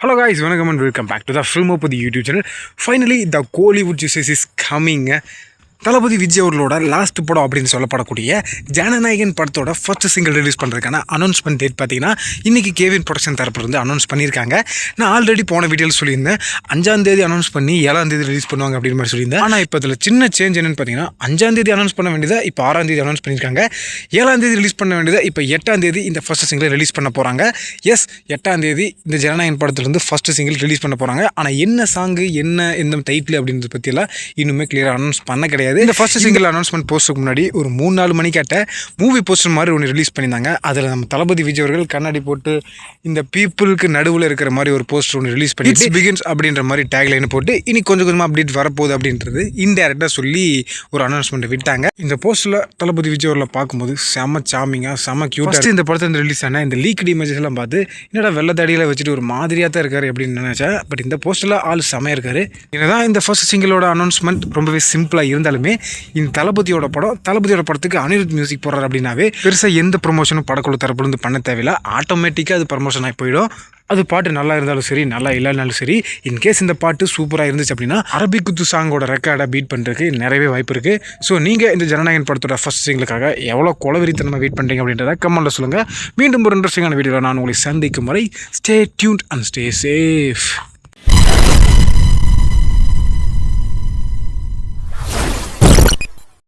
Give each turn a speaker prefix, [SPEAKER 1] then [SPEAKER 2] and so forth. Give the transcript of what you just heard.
[SPEAKER 1] Hello guys, welcome and welcome back to the Filmopedia YouTube channel. Finally, the Hollywood Justice is coming. தளபதி விஜய் அவர்களோட last படம் அப்படின்னு சொல்லப்படக்கூடிய ஜனநாயகன் படத்தோட first single release பண்ணுறதுக்கான announcement date பார்த்தீங்கன்னா இன்றைக்கி கேவின் ப்ரொடக்ஷன் தரப்புலேருந்து அனௌன்ஸ் பண்ணியிருக்காங்க. நான் ஆல்ரெடி போன வீடியோவில் சொல்லியிருந்தேன். அஞ்சாந்தேதி அனௌன்ஸ் பண்ணி ஏழாம் தேதி ரிலீஸ் பண்ணுவாங்க அப்படின்னு மாதிரி சொல்லியிருந்தேன். ஆனால் இப்போ இதில் சின்ன சேஞ்ச் என்னென்னு பார்த்தீங்கன்னா அஞ்சாம் தேதி அனௌன்ஸ் பண்ண வேண்டியதை இப்போ ஆறாம் தேதி அனௌன்ஸ் பண்ணியிருக்காங்க. ஏழாம் தேதி ரிலீஸ் பண்ண வேண்டியதை இப்போ எட்டாம் தேதி இந்த ஃபர்ஸ்ட் சிங்கிளை ரிலீஸ் பண்ண போகிறாங்க எஸ் எட்டாம் தேதி இந்த ஜனநாயகன் படத்துலேருந்து ஃபர்ஸ்ட் சிங்கிள் ரிலீஸ் பண்ண போகிறாங்க ஆனால் என்ன சாங்கு என்ன எந்த டைட்டில் அப்படின்றத பற்றியெல்லாம் இன்னுமே கிளியராக அனௌன்ஸ் பண்ண கிடையாது. இந்த ஃபர்ஸ்ட் சிங்கிள் அனௌன்ஸ்மெண்ட் போஸ்ட்டுக்கு முன்னாடி ஒரு மூணு நாலு மணி கேட்ட மூவி போஸ்டர் மாதிரி ஒன்று ரிலீஸ் பண்ணியிருந்தாங்க. அதில் நம்ம தளபதி விஜய் அவர்கள் கண்ணாடி போட்டு இந்த பீப்புளுக்கு நடுவில் இருக்கிற மாதிரி ஒரு போஸ்டர் ஒன்று ரிலீஸ் பண்ணி இட்ஸ் பிகின்ஸ் அப்படின்ற மாதிரி டேக்லைன் போட்டு இனி கொஞ்சம் கொஞ்சமாக அப்டேட் வரப்போகுது அப்படின்றது இன்டெரக்டாக சொல்லி ஒரு அனௌன்ஸ்மெண்ட் விட்டாங்க. இந்த போஸ்டரில் தளபதி விஜய் அவர்களை பார்க்கும்போது செம சாமிங்காக செம க்யூட்டாக இந்த படத்தில் ரிலீஸ் ஆன இந்த லீக்டு இமேஜஸ் எல்லாம் பார்த்து என்னடா வெள்ளத்தடியில் வச்சுட்டு ஒரு மாதிரியாக தான் இருக்காரு அப்படின்னு நினச்சேன் பட் இந்த போஸ்டரில் ஆள் செமையாக இருக்காரு. என்னதான் இந்த ஃபர்ஸ்ட் சிங்கிளோட அனௌன்ஸ்மெண்ட் ரொம்பவே சிம்பிளாக இருந்தாலுமே இந்த தளபதியோட படம் தளபதியோட படத்துக்கு அனிருத் மியூசிக் போடுறாரு அப்படின்னாவே பெருசாக எந்த ப்ரொமோஷனும் படக்குழு தரப்புலேருந்து பண்ண தேவையில்லை. ஆட்டோமேட்டிக்காக அது ப்ரமோஷன் ஆகி போயிடும். அது பாட்டு நல்லா இருந்தாலும் சரி நல்லா இல்லைனாலும் சரி இன்கேஸ் இந்த பாட்டு சூப்பராக இருந்துச்சு அப்படின்னா அரபிக் குத்து சாங்கோட ரெக்கார்டை பீட் பண்ணுறதுக்கு நிறையவே வாய்ப்பு இருக்குது ஸோ நீங்கள் இந்த ஜனநாயகன் படத்தோட ஃபஸ்ட் சிங்களுக்காக எவ்வளோ குலவெறித்தனமாக வெயிட் பண்ணுறீங்க அப்படின்றத கமெண்ட்டில் சொல்லுங்கள் மீண்டும் ஒரு இன்ட்ரெஸ்டிங்கான வீடியோவில் நான் உங்களை சந்திக்கும் வரை stay tune and stay safe